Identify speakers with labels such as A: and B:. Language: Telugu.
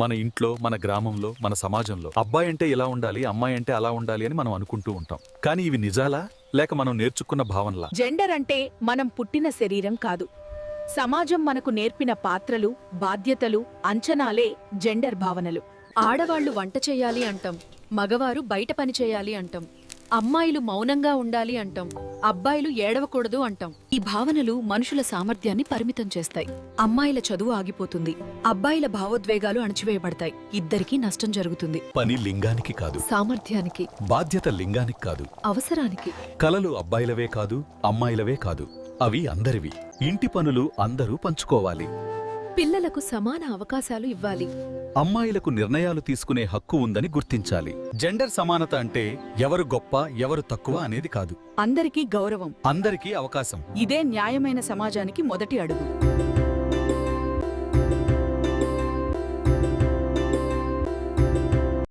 A: మన ఇంట్లో మన గ్రామంలో మన సమాజంలో అబ్బాయి అంటే ఇలా ఉండాలి అమ్మాయి అంటే అలా ఉండాలి అని మనం అనుకుంటూ ఉంటాం. కానీ ఇవి నిజాలా? లేక మనం నేర్చుకున్న భావనలా?
B: జెండర్ అంటే మనం పుట్టిన శరీరం కాదు. సమాజం మనకు నేర్పిన పాత్రలు బాధ్యతలు అంచనాలే జెండర్ భావనలు.
C: ఆడవాళ్ళు వంట చేయాలి అంటాం మగవారు బయట పని చేయాలి అంటాం. అమ్మాయిలు మౌనంగా ఉండాలి అంటాం. అబ్బాయిలు ఏడవకూడదు అంటాం. ఈ భావనలు మనుషుల సామర్థ్యాన్ని పరిమితం చేస్తాయి. అమ్మాయిల చదువు ఆగిపోతుంది. అబ్బాయిల భావోద్వేగాలు అణచివేయబడతాయి. ఇద్దరికీ నష్టం జరుగుతుంది.
A: పని లింగానికి కాదు.
C: సామర్థ్యానికి.
A: బాధ్యత లింగానికి కాదు.
C: అవసరానికి.
A: కలలు అబ్బాయిలవే కాదు అమ్మాయిలవే కాదు. అవి అందరివి. ఇంటి పనులు అందరూ పంచుకోవాలి.
C: పిల్లలకు సమాన అవకాశాలు ఇవ్వాలి.
A: అమ్మాయిలకు నిర్ణయాలు తీసుకునే హక్కు ఉందని గుర్తించాలి. జెండర్ సమానత అంటే ఎవరు గొప్ప ఎవరు తక్కువ అనేది కాదు.
B: అందరికీ గౌరవం.
A: అందరికీ అవకాశం.
B: ఇదే న్యాయమైన సమాజానికి మొదటి అడుగు.